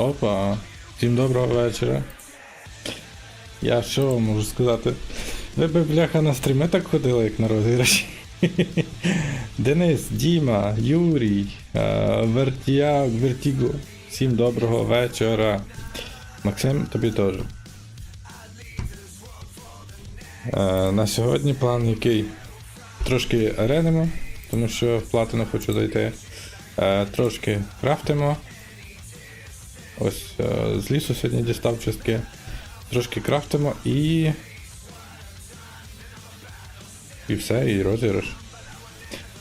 Опа. Всім доброго вечора. Я що вам можу сказати? Ви би бляха на стріми так ходили, як на розіграші. Денис, Діма, Юрій, е, Вертіяк, Вертіго. Всім доброго вечора. Максим, тобі теж. Е, на сьогодні план який? Трошки аренимо, тому що в платину хочу зайти. Е, трошки крафтимо. Ось е, з лісу сьогодні дістав частки. Трошки крафтимо і. І все, і розіграш.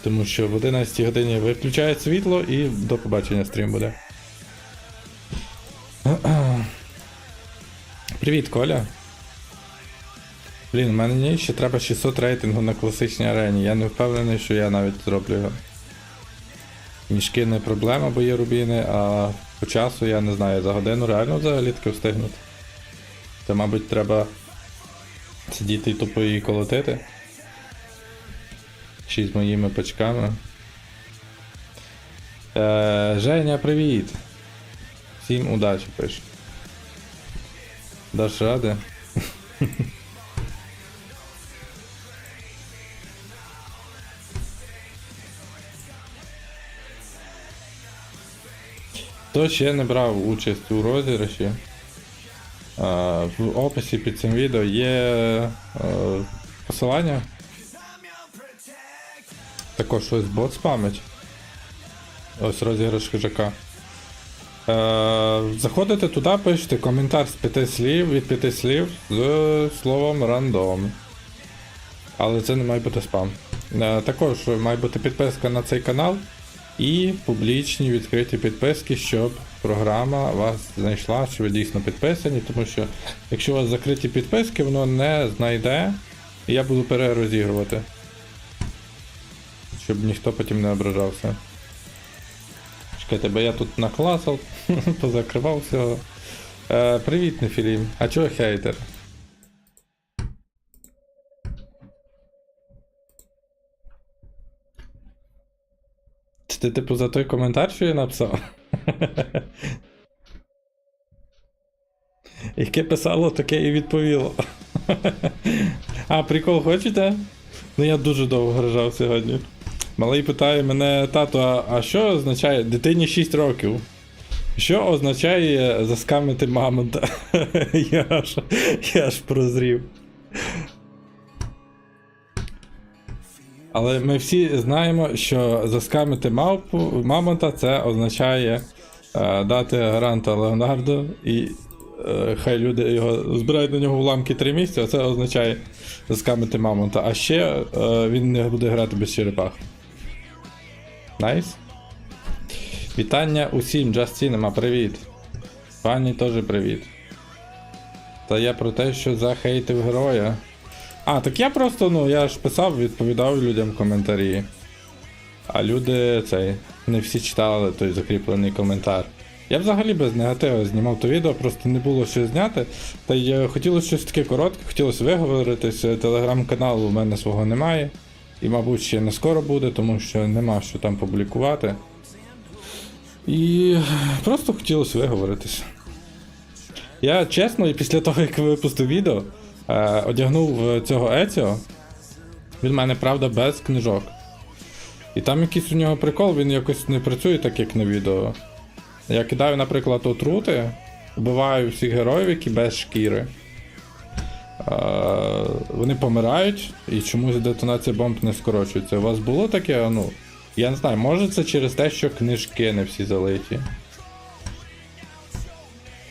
Тому що в 11 годині виключає світло і до побачення стрім буде. Привіт, Коля. Блін, у мене ні, ще треба 600 рейтингу на класичній арені. Я не впевнений, що я навіть зроблю його. Мішки не проблема, бо є рубіни, а по часу я не знаю, за годину реально взагалі таки встигнути. Та, мабуть, треба сидіти і тупо її колотити. Ще з моїми пачками. Е, Женя, привіт! Всім удачі пише. Даш ради? Хто ще не брав участь у розіграші? е, В описі під цим відео є е, посилання. Також щось бот спамить. Ось розіграш хижака. Е, заходите туди, пишете коментар з п'яти слів від п'яти слів з словом рандом. Але це не має бути спам. Також має бути підписка на цей канал і публічні відкриті підписки, щоб програма вас знайшла, що ви дійсно підписані, тому що якщо у вас закриті підписки, воно не знайде, і я буду перерозігрувати. Щоб ніхто потім не ображався. Чекайте, бо я тут накласав, позакривав всього. Е, привіт, Нефілім. А чого хейтер? Ти типу за той коментар, що я написав? Яке писало, таке і відповіло. а, прикол хочете? Ну я дуже довго гражав сьогодні. Малий питає мене, тато, а що означає дитині 6 років? Що означає заскамити мамонта? я, аж, я аж прозрів. Але ми всі знаємо, що заскамити мавпу, мамонта це означає е, дати гаранта Леонардо і е, хай люди його збирають на нього уламки 3 місяці, а це означає заскамити мамонта. А ще е, він не буде грати без черепах. Найс. Вітання усім, Джастінема, привіт. Пані теж привіт. Та я про те, що захейтив героя. А, так я просто, ну, я ж писав, відповідав людям коментарі. А люди цей, не всі читали той закріплений коментар. Я взагалі без негативу знімав то відео, просто не було що зняти. Та й е, хотілося щось таке коротке, хотілося виговоритися. Телеграм-каналу у мене свого немає. І, мабуть, ще не скоро буде, тому що нема що там публікувати. І просто хотілося виговоритися. Я чесно, і після того, як випустив відео, одягнув е, цього Еціо. Він в мене, правда, без книжок. І там якийсь у нього прикол, він якось не працює так, як на відео. Я кидаю, наприклад, отрути, вбиваю всіх героїв, які без шкіри. Е, вони помирають, і чомусь детонація бомб не скорочується. У вас було таке, ну. Я не знаю, може це через те, що книжки не всі залиті.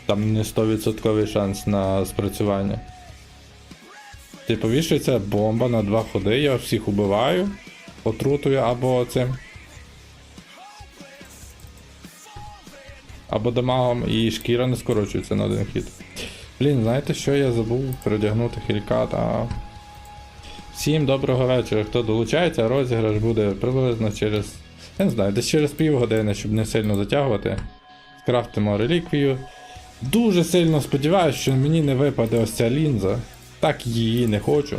Там не 100% шанс на спрацювання. Типу, вішається бомба на два ходи, я всіх убиваю, отрутою або цим. Або дамагом і шкіра не скорочується на один хід. Блін, знаєте що я забув передягнути хільката. Всім доброго вечора. Хто долучається, розіграш буде приблизно через. Я не знаю, десь через півгодини, щоб не сильно затягувати. Скрафтимо реліквію. Дуже сильно сподіваюся, що мені не випаде ось ця лінза. Так її не хочу.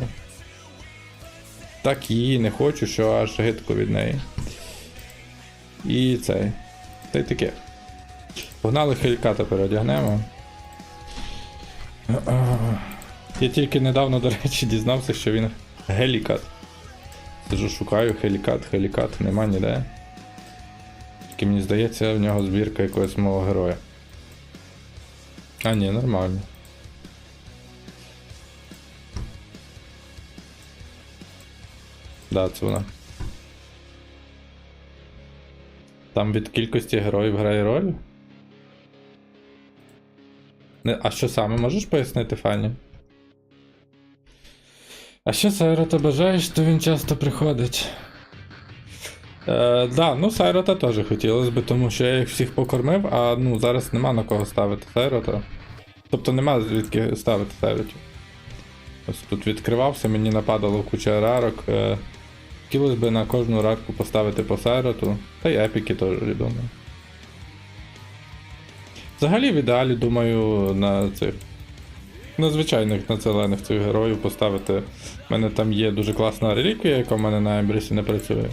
Так її не хочу, що аж гидко від неї. І цей. Та й таке. Погнали хеліката переодягнемо. Я тільки недавно, до речі, дізнався, що він гелікат. Сижу, шукаю хелікат, хелікат, нема ніде. Тільки мені здається, в нього збірка якогось мого героя. А, ні, нормально. Да, це вона. Там від кількості героїв грає роль? Не, а що саме можеш пояснити, Фані? А що Сайрота бажаєш, то він часто приходить. Е, да, ну Сайрота теж хотілося б, тому що я їх всіх покормив, а ну зараз нема на кого ставити Сайрота. Тобто нема звідки ставити Сайротів. Ось тут відкривався, мені нападало куча рарок. Е, хотілося б на кожну рарку поставити по Сайроту, та й епіки теж відомо. Взагалі в ідеалі, думаю, на цих. На звичайних на цих героїв поставити. У мене там є дуже класна реліквія, яка в мене на Ембрісі не працює.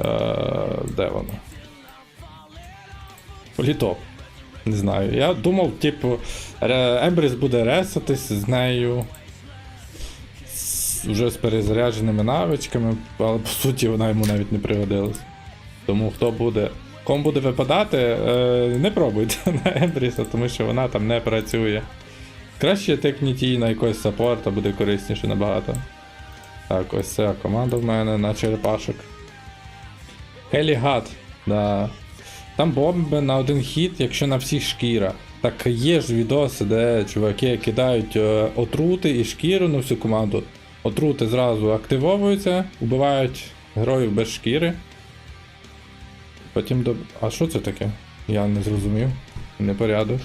Е, де вона? Літоп. Не знаю. Я думав, типу, Ембріс буде ресатись з нею. Вже з перезарядженими навичками, але по суті вона йому навіть не пригодилась. Тому хто буде. Кому буде випадати, е, не пробуйте на Ембріса, тому що вона там не працює. Краще тикніть її на якогось саппорта, буде корисніше набагато. Так, ось ця команда в мене на черепашок. Хелігат, да. Там бомби на один хід, якщо на всіх шкіра. Так є ж відоси, де чуваки кидають е, отрути і шкіру на всю команду. Отрути зразу активовуються, вбивають героїв без шкіри. Потім до. А що це таке? Я не зрозумів. Непорядок.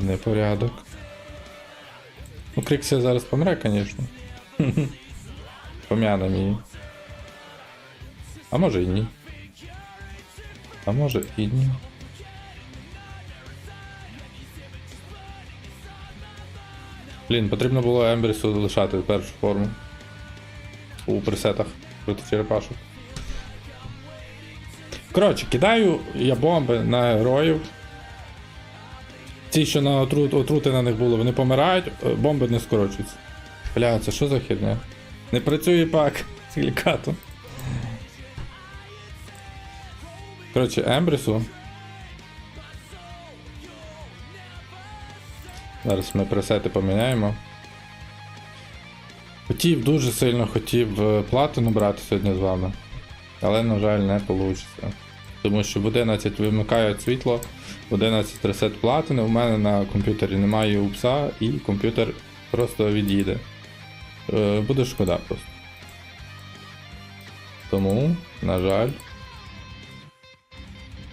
Непорядок. Ну, Кріксія зараз помре, звісно. Пом'янем її. А може і ні. А може і ні. Блін, потрібно було Ембрісу лишати першу форму. У пресетах проти черепашок. Коротше, кидаю я бомби на героїв. Ті, що на отрут, отрути на них було, вони помирають, е, бомби не скорочуються. Бля, це що за херня? Не працює пак з гелікатом. Коротше, Ембрісу. Зараз ми пресети поміняємо. Хотів, дуже сильно хотів е, платину брати сьогодні з вами. Але, на жаль, не вийде. Тому що в 11 вимикають світло, в 11 ресет платини, у мене на комп'ютері немає упса і комп'ютер просто від'їде. Е, Буде шкода просто. Тому, на жаль.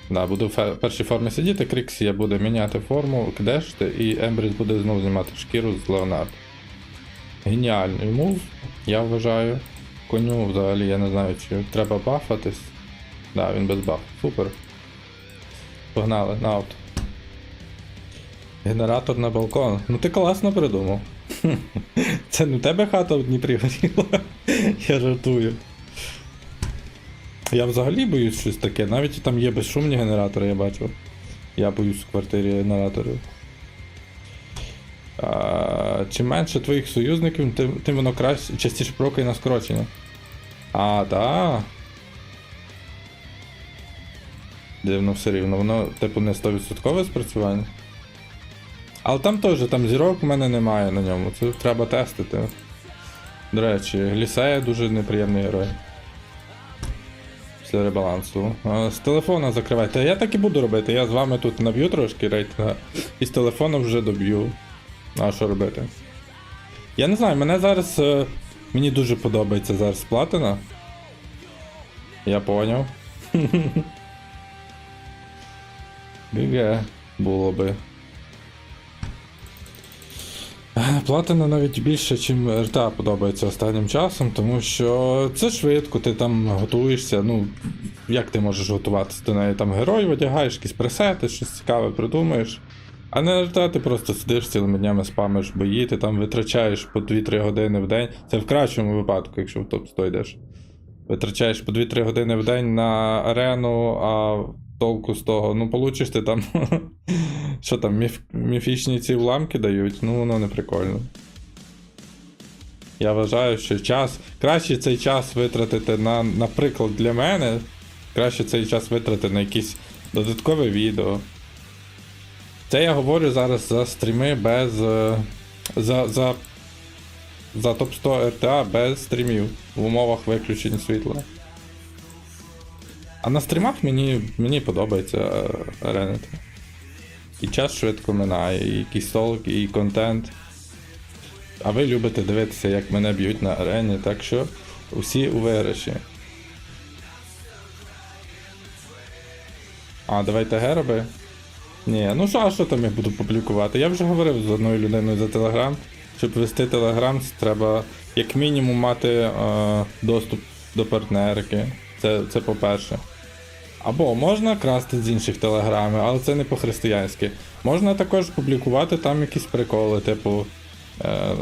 Да, буду в першій формі сидіти, Кріксія буде міняти форму, кдешти, і Ембріс буде знову знімати шкіру з Леонардо. Геніальний мув, я вважаю. Коню взагалі я не знаю, чи треба бафатись. Да, він без баф. Супер. Погнали, на. Генератор на балкон. Ну ти класно придумав. Це не тебе хата в Дніпрі горіла. Я жартую. Я взагалі боюсь щось таке, навіть там є безшумні генератори, я бачив. Я боюсь в квартирі генераторів. А, чим менше твоїх союзників, тим, тим воно краще, частіше прокає на скорочення. А, так. Дивно все рівно, воно, типу, не 100% спрацювання. Але там теж, там зірок в мене немає на ньому, це треба тестити. До речі, Глісея дуже неприємний герой. Після ребалансу. З телефона закривайте. Я так і буду робити. Я з вами тут наб'ю трошки рейтинга і з телефона вже доб'ю. А що робити? Я не знаю, мене зараз. е, Мені дуже подобається зараз платина. Я поняв. ГГ було би. Платина навіть більше, ніж РТА подобається останнім часом, тому що це швидко, ти там готуєшся. Ну, як ти можеш готуватися до неї? Там героїв одягаєш, якісь пресети, щось цікаве придумаєш. А на РТА ти просто сидиш цілими днями спамиш бої, ти там витрачаєш по 2-3 години в день. Це в кращому випадку, якщо в топ-100 йдеш. Витрачаєш по 2-3 години в день на арену, а толку з того, ну получиш ти там. Що там, міф, міфічні ці уламки дають, ну воно не прикольно. Я вважаю, що час. Краще цей час витратити на, наприклад, для мене. Краще цей час витратити на якісь додаткове відео. Це я говорю зараз за стріми без. е, За, за, за топ-100 RTA без стрімів в умовах виключення світла. А на стрімах мені, мені подобається е, аренити. І час швидко минає, і солки, і контент. А ви любите дивитися, як мене б'ють на арені, так що усі у виграші. А, давайте героби. Ні, ну що, а що там я буду публікувати? Я вже говорив з одною людиною за Телеграм. Щоб вести Телеграм, треба як мінімум мати е, доступ до партнерки. Це, це по-перше. Або можна красти з інших телеграмів, але це не по-християнськи. Можна також публікувати там якісь приколи, типу. Е,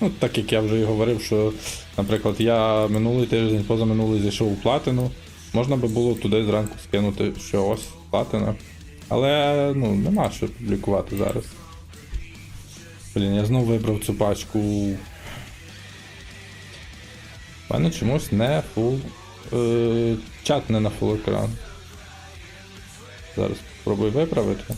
ну, так як я вже і говорив, що, наприклад, я минулий тиждень, позаминулий зайшов у платину. Можна би було туди зранку скинути, що ось платина. Але ну, нема що публікувати зараз. Блін, я знову вибрав цю пачку. У мене чомусь не фул. Е, чат не на фул екран. Зараз спробую виправити.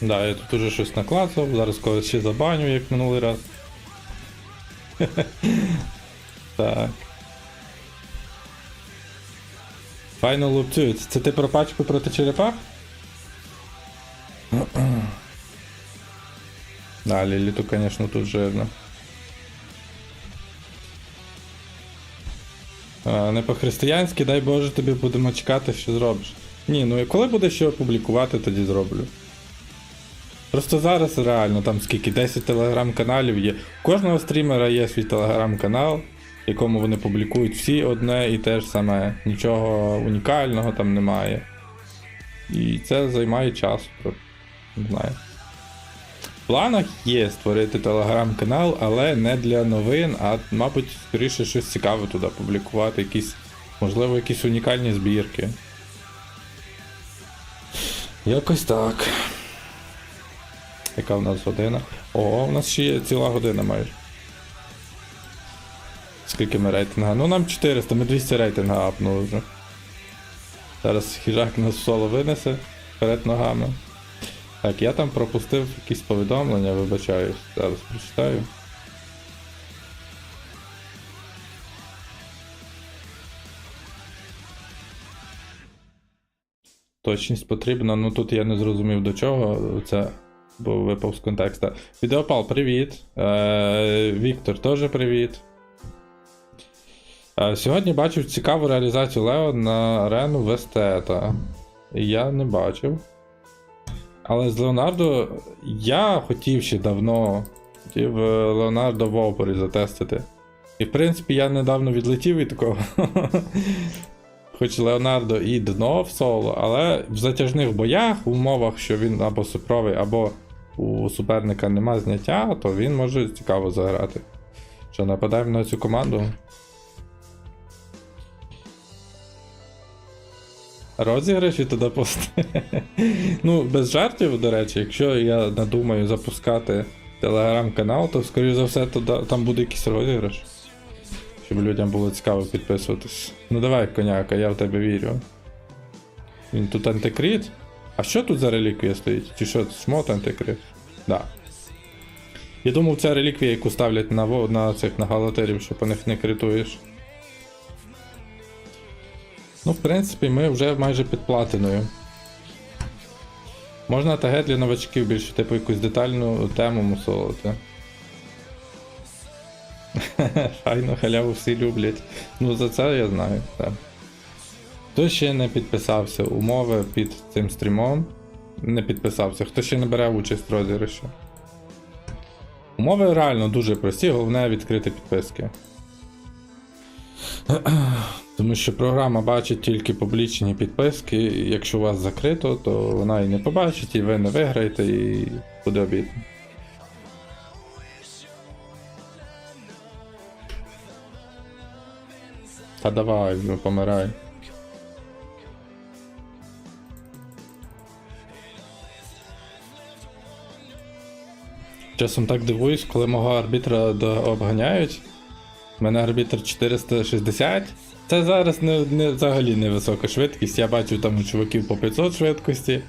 Да, я тут уже щось наклацав, зараз когось ще забаню, як минулий раз. так. Final Loop 2. Це, ти про пачку проти черепах? да, Ліліту, звісно, тут жирно. Не по-християнськи, дай Боже, тобі будемо чекати, що зробиш. Ні, ну і коли буде що публікувати, тоді зроблю. Просто зараз реально там скільки 10 телеграм-каналів є. У кожного стрімера є свій телеграм-канал, якому вони публікують всі одне і те ж саме. Нічого унікального там немає. І це займає час. Не знаю. В планах є створити телеграм-канал, але не для новин, а, мабуть, скоріше щось цікаве туди публікувати, якісь, можливо, якісь унікальні збірки. Якось так. Яка в нас година? О, у нас ще є ціла година майже. Скільки ми рейтинга? Ну нам 400, ми 200 рейтинга апнули вже. Зараз хижак нас соло винесе перед ногами. Так, я там пропустив якісь повідомлення, вибачаюсь. Зараз прочитаю. Точність потрібна, ну тут я не зрозумів до чого це, бо випав з контекста. Відеопал, привіт. Е, Віктор, теж привіт. Е, сьогодні бачив цікаву реалізацію Лео на арену Вестета. Я не бачив. Але з Леонардо я хотів ще давно хотів е, Леонардо в опорі затестити. І в принципі я недавно відлетів від такого. Хоч Леонардо і дно в соло, але в затяжних боях, в умовах, що він або супровий, або у суперника нема зняття, то він може цікаво заграти. Що, нападаємо на цю команду? Розіграші туди пости. ну, без жартів, до речі, якщо я надумаю запускати телеграм-канал, то скоріш за все туди, там буде якийсь розіграш. Щоб людям було цікаво підписуватись. Ну давай, коняка, я в тебе вірю. Він тут антикрит. А що тут за реліквія стоїть? Чи що, шмот антикрит? Да. Я думав, це реліквія, яку ставлять на, на цих на галатерів, що по них не критуєш. Ну, в принципі, ми вже майже під платиною. Можна ТГ для новачків більше, типу якусь детальну тему мусолити. Файно, халяву всі люблять. Ну за це я знаю, так. Хто ще не підписався, умови під цим стрімом. Не підписався, хто ще не бере участь в розіграші. Умови реально дуже прості, головне відкрити підписки. Тому що програма бачить тільки публічні підписки, і якщо вас закрито, то вона і не побачить, і ви не виграєте, і буде обідно. Та давай, ну помирай. Часом так дивуюсь, коли мого арбітра обганяють. У мене арбітр 460. Це зараз не, не взагалі невисока швидкість. Я бачу там у чуваків по 500 швидкості.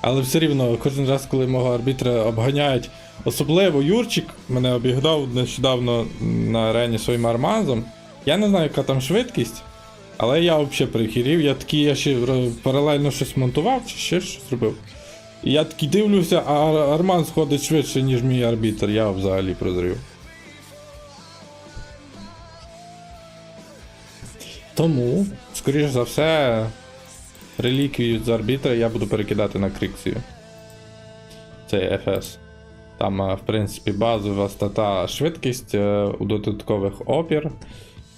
Але все рівно, кожен раз, коли мого арбітра обганяють, особливо Юрчик мене обігнав нещодавно на арені своїм армазом. Я не знаю, яка там швидкість, але я взагалі прихірів. Я такий, я ще паралельно щось монтував чи ще щось робив. І я такий дивлюся, а Арман сходить швидше, ніж мій арбітр, я взагалі прозрів. Тому, скоріш за все, реліквію з арбітра я буду перекидати на Криксію. Це FS. Там, е, в принципі, базова стата швидкість, е, у додаткових опір.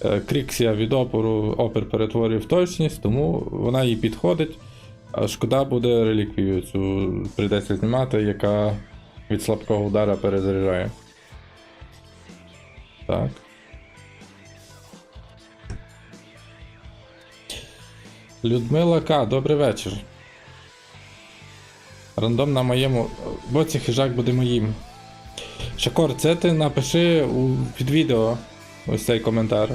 Е, Кріксія від опору опір перетворює в точність, тому вона їй підходить. Шкода буде реліквію цю прийдеться знімати, яка від слабкого удара перезаряджає. Так. Людмила К, добрий вечір. Рандом на моєму. Боці хижак буде моїм. Шакор, це ти напиши у, під відео ось цей коментар.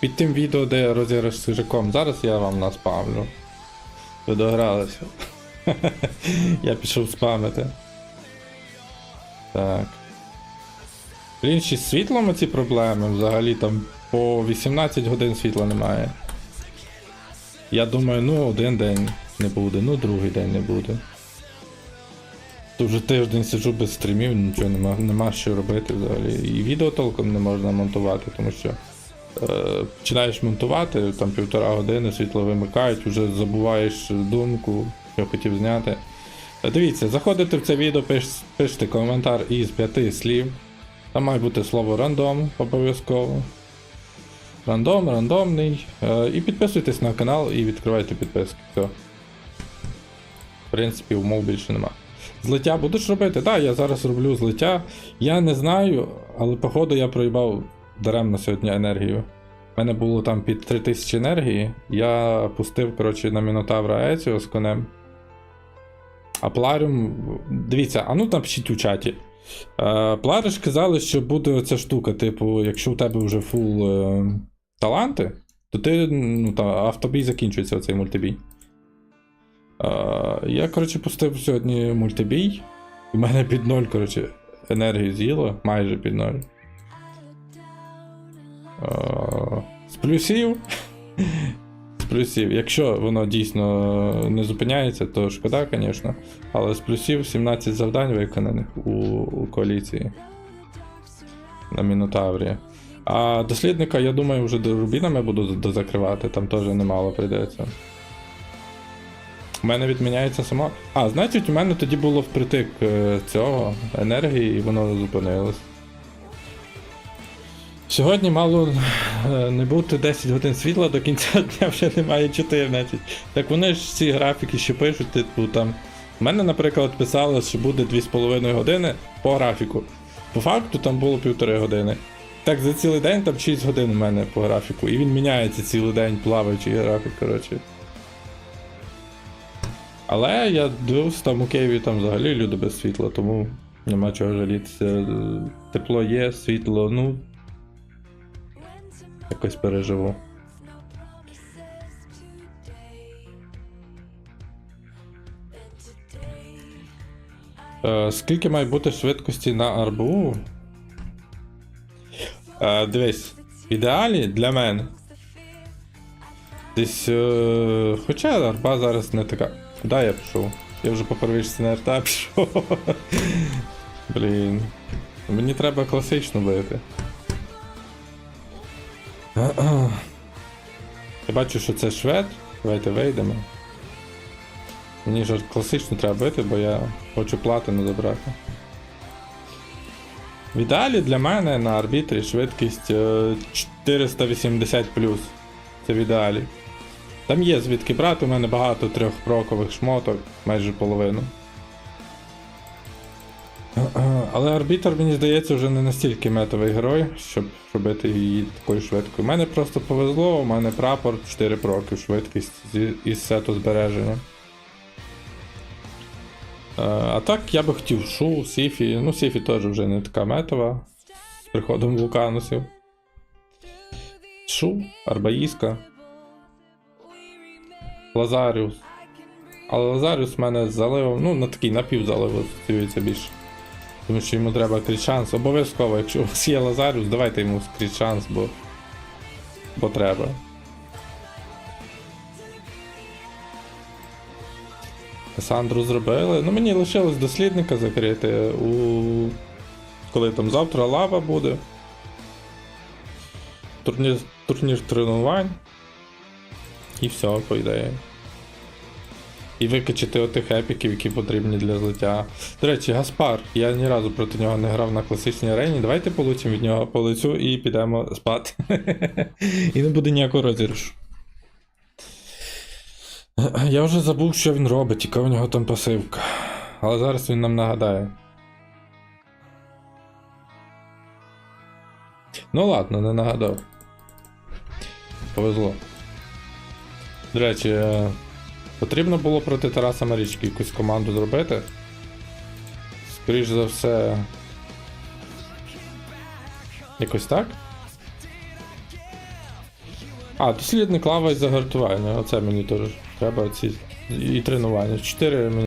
Під тим відео, де розіграш з хижаком. Зараз я вам наспавлю. Ви догралися. я пішов спамити. Так. Блін, ще з світлом ці проблеми. Взагалі там по 18 годин світла немає. Я думаю, ну один день не буде, ну другий день не буде. То вже тиждень сиджу без стрімів, нічого нема, нема що робити взагалі. І відео толком не можна монтувати, тому що е, починаєш монтувати, там півтора години світло вимикають, вже забуваєш думку, що хотів зняти. Е, Дивіться, заходите в це відео, пиш, пишете коментар із п'яти слів. Там має бути слово рандом обов'язково. Рандом, рандомний. Е, і підписуйтесь на канал і відкривайте підписки. Все. В принципі, умов більше нема. Злиття будеш робити? Так, я зараз роблю злиття. Я не знаю, але походу я проїбав даремно сьогодні енергію. У мене було там під 3000 енергії. Я пустив, коротше, на Мінотавра Еціо з конем. А Пларіум. Дивіться, а ну напишіть у чаті. Е, Плариш казали, що буде оця штука, типу, якщо у тебе вже фул е, таланти, то ти ну, та, автобій закінчується оцей мультибій. Е, я, коротше, пустив сьогодні мультибій. У мене під ноль, коротше, енергії з'їло, майже під ноль. Е, з плюсів. З плюсів. Якщо воно дійсно не зупиняється, то шкода, звісно. Але з плюсів 17 завдань виконаних у, у коаліції на Мінотаврі. А дослідника, я думаю, вже до рубінами буду дозакривати, там теж немало прийдеться. У мене відміняється сама. А, значить, у мене тоді було впритик е, цього енергії, і воно зупинилось. Сьогодні мало е, не бути 10 годин світла, до кінця дня вже немає 14. Так вони ж ці графіки ще пишуть, типу там. У мене, наприклад, писало, що буде 2,5 години по графіку. По факту там було півтори години. Так, за цілий день там 6 годин у мене по графіку. І він міняється цілий день, плаваючий графік, коротше. Але я дивився, там у Києві там взагалі люди без світла, тому нема чого жалітися. Тепло є, світло, ну. Якось переживу. Е, скільки має бути швидкості на арбу? Е, дивись, в ідеалі для мене. Десь. Е, хоча арба зараз не така. Куди я пішов? Я вже по первичці на арта пішов. Блін. Мені треба класично бити. Я бачу, що це швед. Давайте вийдемо. Мені ж класично треба бити, бо я хочу платину забрати. В ідеалі для мене на арбітрі швидкість е, 480 Це в ідеалі. Там є звідки брати, у мене багато трьохпрокових шмоток, майже половину. Але арбітр, мені здається, вже не настільки метовий герой, щоб робити її такою швидкою. У мене просто повезло, у мене прапор 4 проки, швидкість із сету збереження. Е, А так я би хотів Шу, Сіфі. Ну, Сіфі теж вже не така метова. З приходом вулканусів. Шу, Арбаїска. Лазаріус. Але Лазаріус в мене з заливом, ну, на такий напівзалив асоціюється більше. Тому що йому треба кріт шанс. Обов'язково, якщо у вас є Лазаріус, давайте йому кріт шанс, бо. Бо треба. Касандру зробили. Ну мені лишилось дослідника закрити у. Коли там завтра лава буде. Турнір, турнір тренувань. І все, по ідеї. І викачати отих епіків, які потрібні для злиття. До речі, Гаспар, я ні разу проти нього не грав на класичній арені. Давайте получимо від нього по лицю і підемо спати. і не буде ніякого розіграшу. Я вже забув, що він робить, яка у нього там пасивка. Але зараз він нам нагадає. Ну ладно, не нагадав. Повезло. До речі, е, потрібно було проти Тараса Марічки якусь команду зробити. Скоріш за все. Якось так? А, дослідник лава і загартування. Оце мені теж треба ці. І тренування. Чотири мені